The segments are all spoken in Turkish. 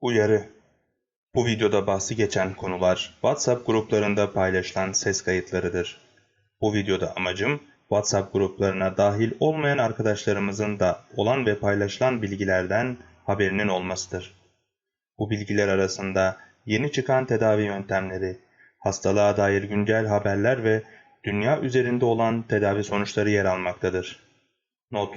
Uyarı Bu videoda bahsi geçen konular WhatsApp gruplarında paylaşılan ses kayıtlarıdır. Bu videoda amacım WhatsApp gruplarına dahil olmayan arkadaşlarımızın da olan ve paylaşılan bilgilerden haberinin olmasıdır. Bu bilgiler arasında yeni çıkan tedavi yöntemleri, hastalığa dair güncel haberler ve dünya üzerinde olan tedavi sonuçları yer almaktadır. Not: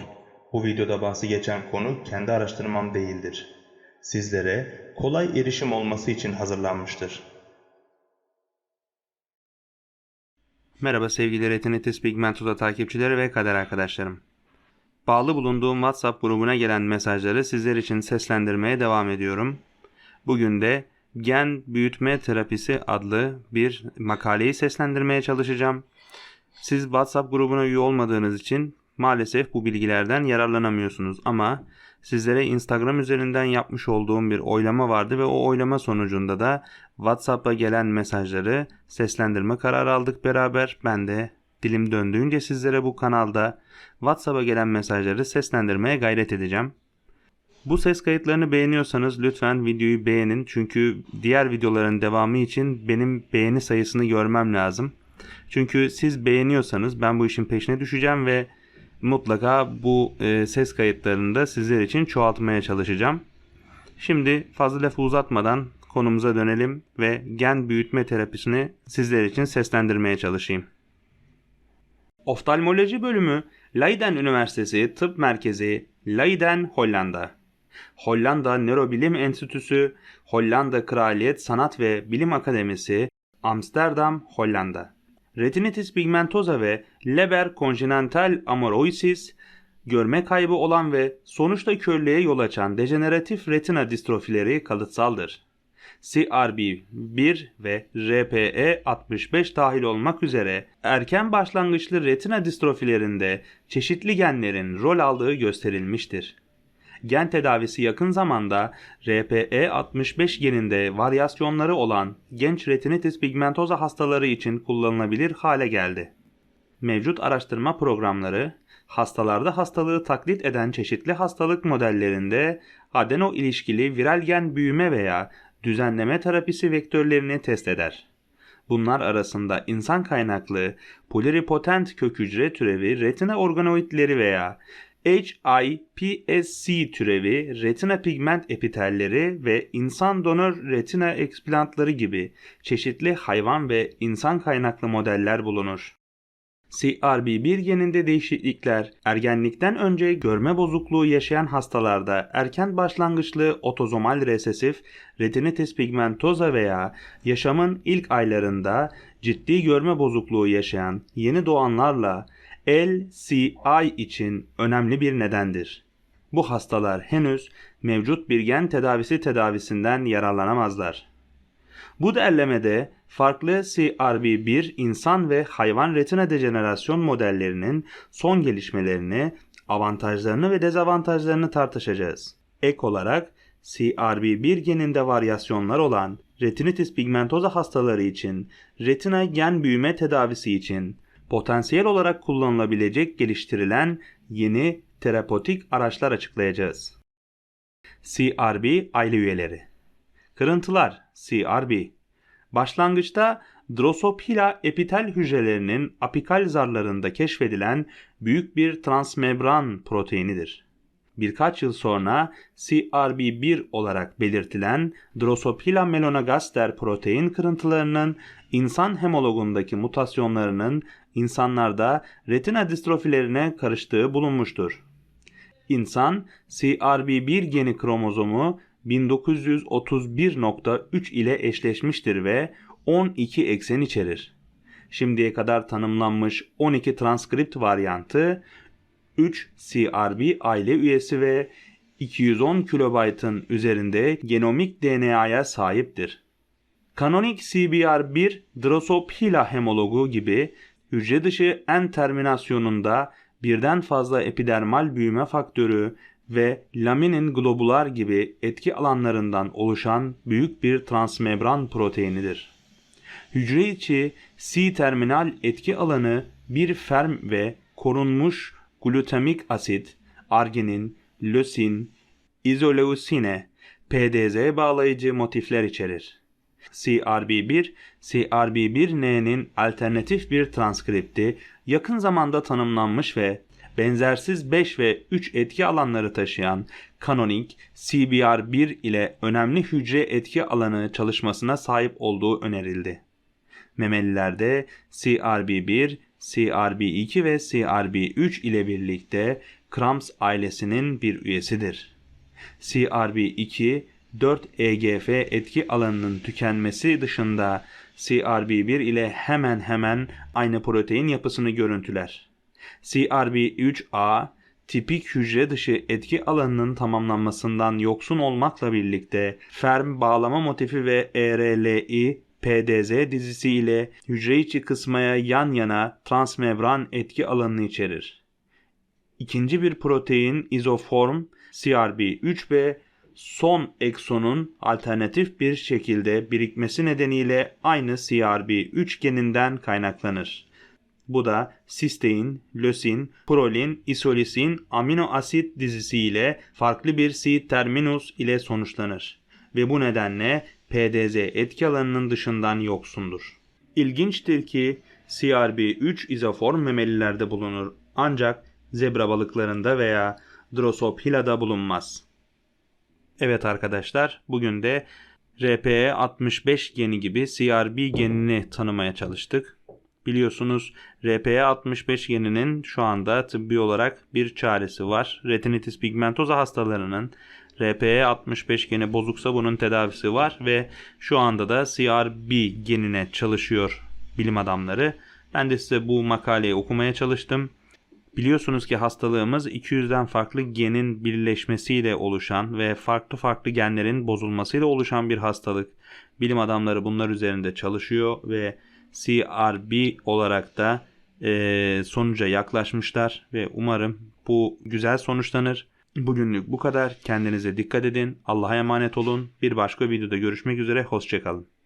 Bu videoda bahsi geçen konu kendi araştırmam değildir. Sizlere kolay erişim olması için hazırlanmıştır. Merhaba sevgili Retinitis Pigmentosa takipçileri ve kader arkadaşlarım. Bağlı bulunduğum WhatsApp grubuna gelen mesajları sizler için seslendirmeye devam ediyorum. Bugün de gen büyütme terapisi adlı bir makaleyi seslendirmeye çalışacağım. Siz WhatsApp grubuna üye olmadığınız için maalesef bu bilgilerden yararlanamıyorsunuz ama sizlere Instagram üzerinden yapmış olduğum bir oylama vardı ve o oylama sonucunda da WhatsApp'a gelen mesajları seslendirme kararı aldık beraber. Ben de dilim döndüğünce sizlere bu kanalda WhatsApp'a gelen mesajları seslendirmeye gayret edeceğim. Bu ses kayıtlarını beğeniyorsanız lütfen videoyu beğenin çünkü diğer videoların devamı için benim beğeni sayısını görmem lazım. Çünkü siz beğeniyorsanız ben bu işin peşine düşeceğim ve mutlaka bu e, ses kayıtlarını da sizler için çoğaltmaya çalışacağım. Şimdi fazla lafı uzatmadan konumuza dönelim ve gen büyütme terapisini sizler için seslendirmeye çalışayım. Oftalmoloji bölümü Leiden Üniversitesi Tıp Merkezi Leiden, Hollanda. Hollanda Nörobilim Enstitüsü, Hollanda Kraliyet Sanat ve Bilim Akademisi, Amsterdam, Hollanda. Retinitis pigmentosa ve Leber congenital amaurosis, görme kaybı olan ve sonuçta körlüğe yol açan dejeneratif retina distrofileri kalıtsaldır. CRB1 ve RPE65 dahil olmak üzere erken başlangıçlı retina distrofilerinde çeşitli genlerin rol aldığı gösterilmiştir. Gen tedavisi yakın zamanda RPE65 geninde varyasyonları olan genç retinitis pigmentosa hastaları için kullanılabilir hale geldi. Mevcut araştırma programları hastalarda hastalığı taklit eden çeşitli hastalık modellerinde adeno ilişkili viral gen büyüme veya düzenleme terapisi vektörlerini test eder. Bunlar arasında insan kaynaklı pluripotent kök hücre türevi retina organoidleri veya HIPSC türevi retina pigment epitelleri ve insan donör retina eksplantları gibi çeşitli hayvan ve insan kaynaklı modeller bulunur. CRB1 geninde değişiklikler ergenlikten önce görme bozukluğu yaşayan hastalarda erken başlangıçlı otozomal resesif retinitis pigmentosa veya yaşamın ilk aylarında ciddi görme bozukluğu yaşayan yeni doğanlarla LCI için önemli bir nedendir. Bu hastalar henüz mevcut bir gen tedavisi tedavisinden yararlanamazlar. Bu derlemede farklı CRB1 insan ve hayvan retina dejenerasyon modellerinin son gelişmelerini, avantajlarını ve dezavantajlarını tartışacağız. Ek olarak CRB1 geninde varyasyonlar olan retinitis pigmentosa hastaları için retina gen büyüme tedavisi için potansiyel olarak kullanılabilecek geliştirilen yeni terapotik araçlar açıklayacağız. CRB aile üyeleri Kırıntılar CRB Başlangıçta Drosophila epitel hücrelerinin apikal zarlarında keşfedilen büyük bir transmembran proteinidir. Birkaç yıl sonra CRB1 olarak belirtilen Drosophila melanogaster protein kırıntılarının insan hemologundaki mutasyonlarının insanlarda retina distrofilerine karıştığı bulunmuştur. İnsan CRB1 geni kromozomu 1931.3 ile eşleşmiştir ve 12 eksen içerir. Şimdiye kadar tanımlanmış 12 transkript varyantı 3 CRB aile üyesi ve 210 kilobaytın üzerinde genomik DNA'ya sahiptir. Kanonik CBR1 Drosophila hemologu gibi hücre dışı en terminasyonunda birden fazla epidermal büyüme faktörü ve laminin globular gibi etki alanlarından oluşan büyük bir transmembran proteinidir. Hücre içi C-terminal etki alanı bir ferm ve korunmuş glutamik asit, arginin, lösin, izoleucine, PDZ bağlayıcı motifler içerir. CRB1, CRB1N'nin alternatif bir transkripti, yakın zamanda tanımlanmış ve benzersiz 5 ve 3 etki alanları taşıyan kanonik CBR1 ile önemli hücre etki alanı çalışmasına sahip olduğu önerildi. Memelilerde CRB1, CRB2 ve CRB3 ile birlikte Krams ailesinin bir üyesidir. CRB2 4 EGF etki alanının tükenmesi dışında CRB1 ile hemen hemen aynı protein yapısını görüntüler. CRB3A tipik hücre dışı etki alanının tamamlanmasından yoksun olmakla birlikte ferm bağlama motifi ve ERLI PDZ dizisi ile hücre içi kısmaya yan yana transmembran etki alanını içerir. İkinci bir protein izoform CRB3B son eksonun alternatif bir şekilde birikmesi nedeniyle aynı CRB3 geninden kaynaklanır. Bu da sistein, lösin, prolin, isolisin, amino asit dizisi ile farklı bir C terminus ile sonuçlanır ve bu nedenle PDZ etki alanının dışından yoksundur. İlginçtir ki CRB3 izoform memelilerde bulunur ancak zebra balıklarında veya Drosophila'da bulunmaz. Evet arkadaşlar bugün de RPE65 geni gibi CRB genini tanımaya çalıştık. Biliyorsunuz RPE65 geninin şu anda tıbbi olarak bir çaresi var. Retinitis pigmentosa hastalarının RPE65 geni bozuksa bunun tedavisi var ve şu anda da CRB genine çalışıyor bilim adamları. Ben de size bu makaleyi okumaya çalıştım. Biliyorsunuz ki hastalığımız 200'den farklı genin birleşmesiyle oluşan ve farklı farklı genlerin bozulmasıyla oluşan bir hastalık. Bilim adamları bunlar üzerinde çalışıyor ve CRB olarak da e, sonuca yaklaşmışlar ve umarım bu güzel sonuçlanır. Bugünlük bu kadar. Kendinize dikkat edin. Allah'a emanet olun. Bir başka videoda görüşmek üzere. Hoşçakalın.